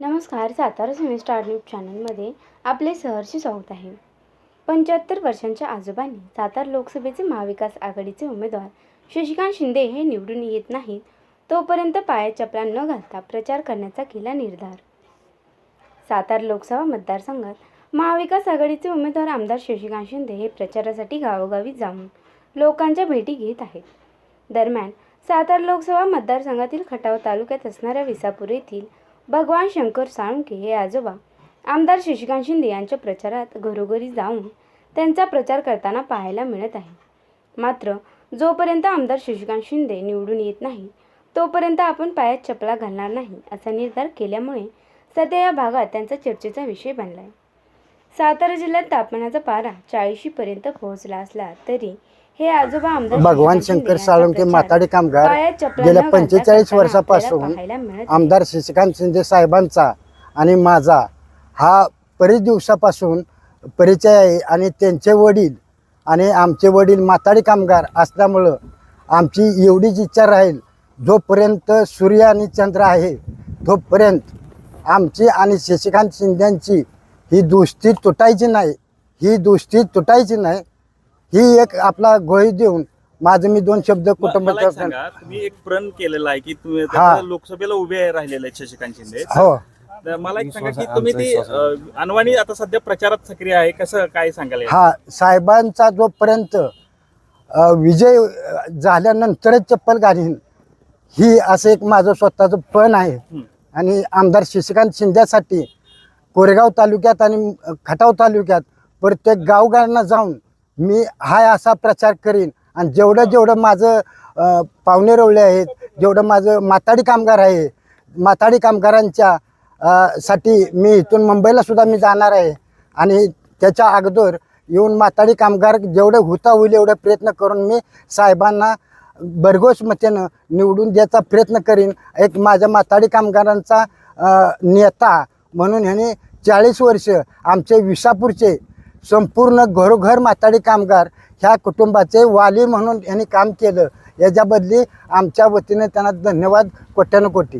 नमस्कार सातारा सिने star news चॅनलमध्ये आपले सहर्ष स्वागत आहे. पंच्याहत्तर वर्षांच्या आजोबांनी सातारा लोकसभेचे महाविकास आघाडीचे उमेदवार शशिकांत शिंदे हे निवडून येत नाहीत तोपर्यंत पायात चपला न घालता प्रचार करण्याचा केला निर्धार. सातारा लोकसभा मतदारसंघात महाविकास आघाडीचे उमेदवार आमदार शशिकांत शिंदे हे प्रचारासाठी गावोगावी जाऊन लोकांच्या भेटी घेत आहेत. दरम्यान सातारा लोकसभा मतदारसंघातील खटाव तालुक्यात असणाऱ्या विसापूर येथील भगवान शंकर साळुंके हे आजोबा आमदार शशिकांत शिंदे यांच्या प्रचारात घरोघरी जाऊन त्यांचा प्रचार करताना पाहायला मिळत आहे. मात्र जोपर्यंत आमदार शशिकांत शिंदे निवडून येत नाही तोपर्यंत आपण पायात चपला घालणार नाही असा निर्धार केल्यामुळे सध्या या भागात त्यांचा चर्चेचा विषय बनला आहे सातारा जिल्ह्यात तापमानाचा पारा चाळीशीपर्यंत पोहोचला असला तरी हे आजोबा आमदार भगवान शंकर साळुंके माताडी कामगार गेल्या न घालता 45 करताना आपल्याला वर्षापासून. आमदार शशिकांत शिंदे साहेबांचा आणि माझा हा बरेच दिवसापासून परिचय आहे आणि त्यांचे वडील आणि आमचे वडील माताडी कामगार असल्यामुळं आमची एवढीच इच्छा राहील जोपर्यंत सूर्य आणि चंद्र आहे तोपर्यंत आमची आणि शशिकांत शिंद्यांची ही दोस्ती तुटायची नाही ही दोस्ती तुटायची नाही ही एक आपला गोळी देऊन माझं मी दोन शब्द मला एक कुटुंबाच्या सांगा तुम्ही एक प्रण केलेला आहे की तुम्ही हा. लोकसभेला उभे राहिलेले आहेत शशिकांत शिंदे हो तर मला एक सांगा की तुम्ही ती अ, अनवाणी आता सध्या प्रचारात सक्रिय आहे कसं काय सांगाल यात? हा साहेबांचा जोपर्यंत अ, विजय अ, झाल्यानंतरच चप्पल घालीन ही असं एक माझं स्वतःचं पण आहे हं. आणि आमदार शशिकांत शिंद्यासाठी कोरेगाव तालुक्यात आणि खटाव तालुक्यात प्रत्येक गावगाळांना जाऊन मी हा असा प्रचार करीन. आणि जेवढं जेवढं माझं पाहुणे रोवले आहेत जेवढं माझं माताडी कामगार आहे माताडी कामगारांच्या साठी मी इथून मुंबईला सुद्धा मी जाणार आहे. आणि त्याच्या अगोदर येऊन माताडी कामगार जेवढं होता होईल एवढं प्रयत्न करून मी साहेबांना भरघोस मतेनं निवडून द्यायचा प्रयत्न करीन. एक माझ्या माताडी कामगारांचा नेता म्हणून ह्याने चाळीस वर्ष आमचे विसापूरचे संपूर्ण घरोघर माताडी कामगार ह्या कुटुंबाचे वाली म्हणून यांनी काम केलं. याच्या बदली आमच्या वतीने त्यांना धन्यवाद कोट्यानुकोटी.